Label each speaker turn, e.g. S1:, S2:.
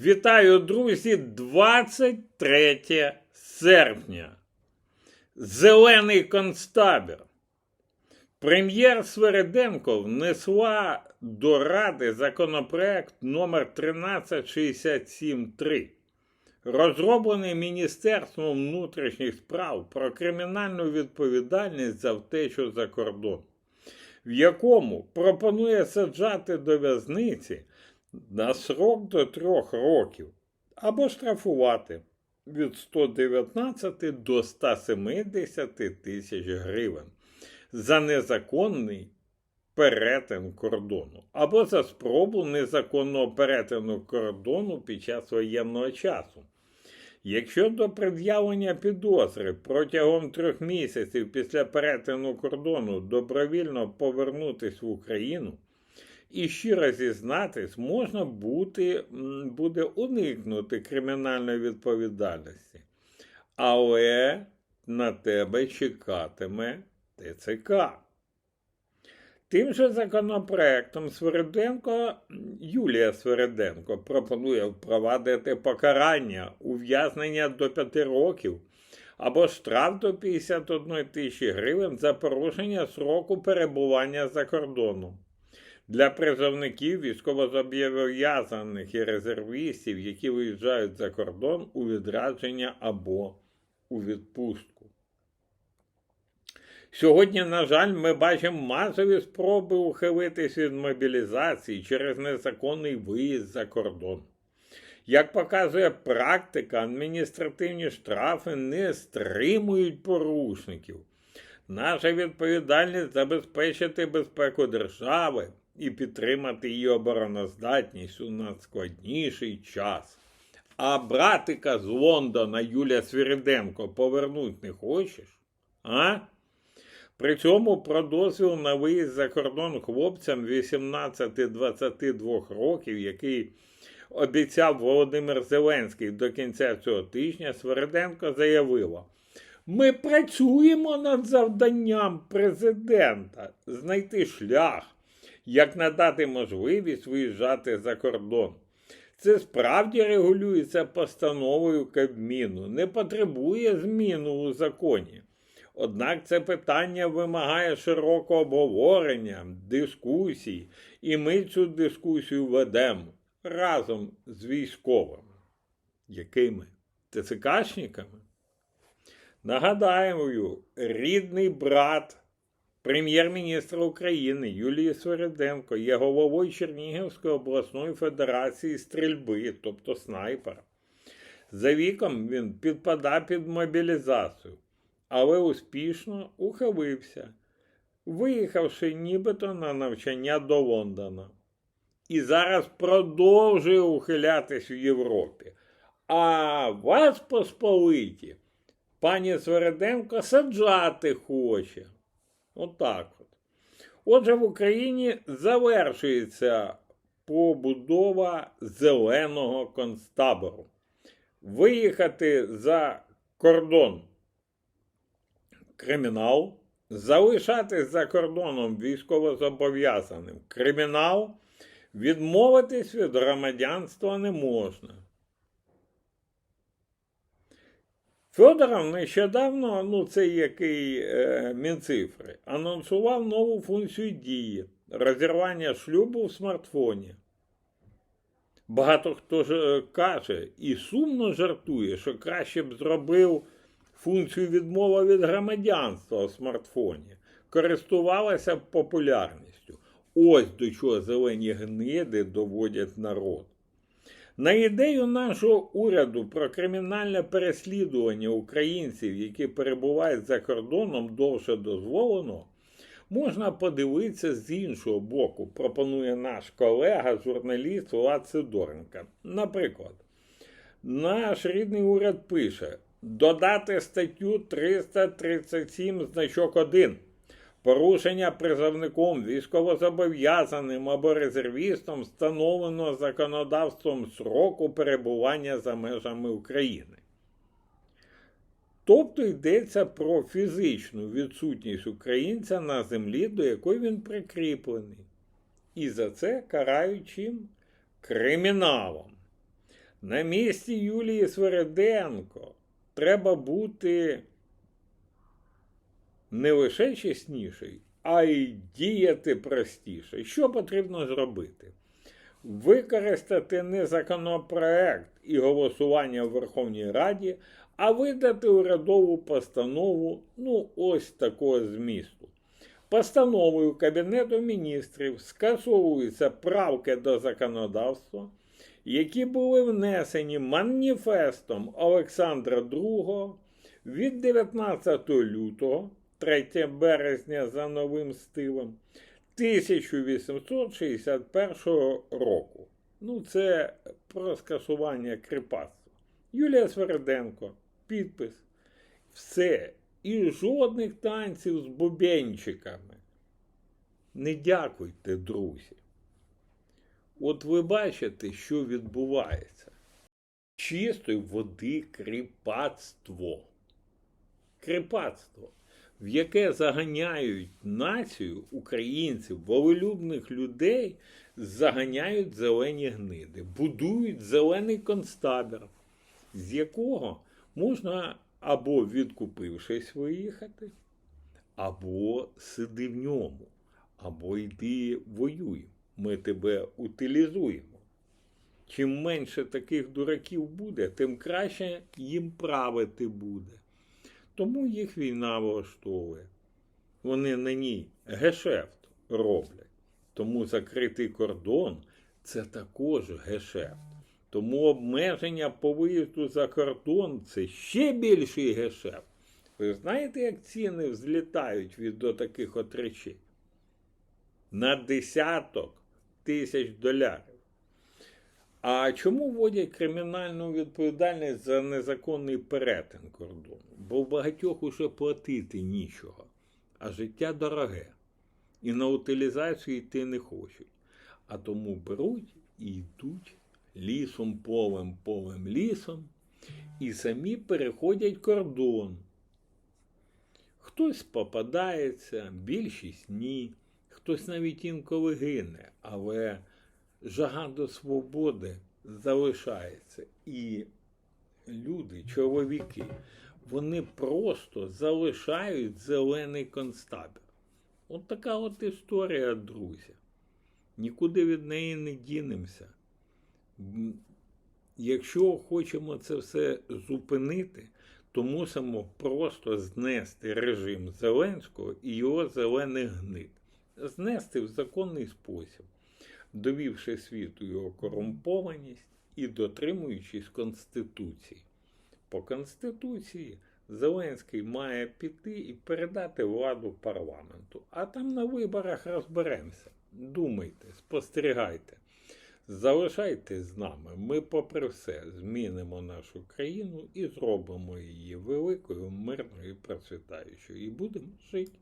S1: Вітаю, друзі, 23 серпня. Зелений концтабір. Прем'єр Свереденко внесла до Ради законопроект номер 13673, розроблений Міністерством внутрішніх справ про кримінальну відповідальність за втечу за кордон, в якому пропонує саджати до в'язниці на срок до трьох років або штрафувати від 119 до 170 тисяч гривень за незаконний перетин кордону або за спробу незаконного перетину кордону під час воєнного часу. Якщо до пред'явлення підозри протягом трьох місяців після перетину кордону добровільно повернутись в Україну і щиро зізнатись, можна бути, буде уникнути кримінальної відповідальності. Але на тебе чекатиме ТЦК. Тим же законопроектом Свериденко, Юлія Свериденко пропонує впровадити покарання ув'язнення до 5 років або штраф до 51 тисячі гривень за порушення сроку перебування за кордоном. Для призовників військовозобов'язаних і резервістів, які виїжджають за кордон у відрядження або у відпустку. Сьогодні, на жаль, ми бачимо масові спроби ухилитись від мобілізації через незаконний виїзд за кордон. Як показує практика, адміністративні штрафи не стримують порушників. Наша відповідальність забезпечити безпеку держави і підтримати її обороноздатність у надскладніший час. А братика з Лондона Юлія Свіриденко повернуть не хочеш? А? При цьому про дозвіл на виїзд за кордон хлопцям 18-22 років, який обіцяв Володимир Зеленський до кінця цього тижня, Свериденко заявила: ми працюємо над завданням президента знайти шлях, як надати можливість виїжджати за кордон. Це справді регулюється постановою Кабміну, не потребує зміну у законі. Однак це питання вимагає широкого обговорення, дискусій, і ми цю дискусію ведемо разом з військовими. Якими? ТЦКшниками? Нагадаю, рідний брат прем'єр-міністра України Юлії Свериденко є головою Чернігівської обласної федерації стрільби, тобто снайпера. За віком він підпадає під мобілізацію, але успішно ухилився, виїхавши нібито на навчання до Лондона. І зараз продовжує ухилятись в Європі. А вас посполиті пані Свереденко саджати хоче. Отак от. Отже, в Україні завершується побудова зеленого концтабору. Виїхати за кордон кримінал, залишатись за кордоном військовозобов'язаним кримінал, відмовитись від громадянства не можна. Федоров нещодавно, ну це який е, Мінцифри, анонсував нову функцію дії розірвання шлюбу в смартфоні. Багато хто ж е, каже і сумно жартує, що краще б зробив функцію відмови від громадянства у смартфоні, користувалася популярністю. Ось до чого зелені гниди доводять народ. На ідею нашого уряду про кримінальне переслідування українців, які перебувають за кордоном довше дозволено, можна подивитися з іншого боку, пропонує наш колега, журналіст Влад Сидоренко. Наприклад, наш рідний уряд пише: додати статтю 337 значок 1. Порушення призовником, військовозобов'язаним або резервістом встановлено законодавством сроку перебування за межами України. Тобто йдеться про фізичну відсутність українця на землі, до якої він прикріплений. І за це карають чим? Криміналом. На місці Юлії Свереденко треба бути не лише чесніший, а й діяти простіше. Що потрібно зробити? Використати не законопроект і голосування в Верховній Раді, а видати урядову постанову, ну, ось такого змісту. Постановою Кабінету міністрів скасовуються правки до законодавства, які були внесені маніфестом Олександра II від 19 лютого 3 березня за новим стилем 1861 року. Ну, це про скасування кріпацтва. Юлія Свереденко, підпис. Все. І жодних танців з бубенчиками. Не дякуйте, друзі. От ви бачите, що відбувається. Чистої води кріпацтво. Кріпацтво, в яке заганяють націю українців, волелюбних людей, заганяють зелені гниди, будують зелений концтабір, з якого можна або відкупившись виїхати, або сиди в ньому, або йди воюй. Ми тебе утилізуємо. Чим менше таких дураків буде, тим краще їм правити буде. Тому їх війна влаштовує. Вони на ній гешефт роблять. Тому закритий кордон це також гешефт. Тому обмеження по виїзду за кордон це ще більший гешефт. Ви знаєте, як ціни взлітають від до таких от речей? На десяток тисяч долярів. А чому вводять кримінальну відповідальність за незаконний перетин кордону? Бо в багатьох уже платити нічого, а життя дороге. І на утилізацію йти не хочуть. А тому беруть і йдуть лісом, полем, полем, лісом, і самі переходять кордон. Хтось попадається, більшість ні, хтось навіть інколи гине, але жага до свободи залишається. І люди, чоловіки, вони просто залишають зелений концтабір. От така от історія, друзі. Нікуди від неї не дінемося. Якщо хочемо це все зупинити, то мусимо просто знести режим Зеленського і його зелених гнид. Знести в законний спосіб, довівши світу його корумпованість і дотримуючись Конституції. По Конституції Зеленський має піти і передати владу парламенту, а там на виборах розберемося. Думайте, спостерігайте. Залишайтесь з нами. Ми, попри все, змінимо нашу країну і зробимо її великою, мирною і процвітаючою. І будемо жити.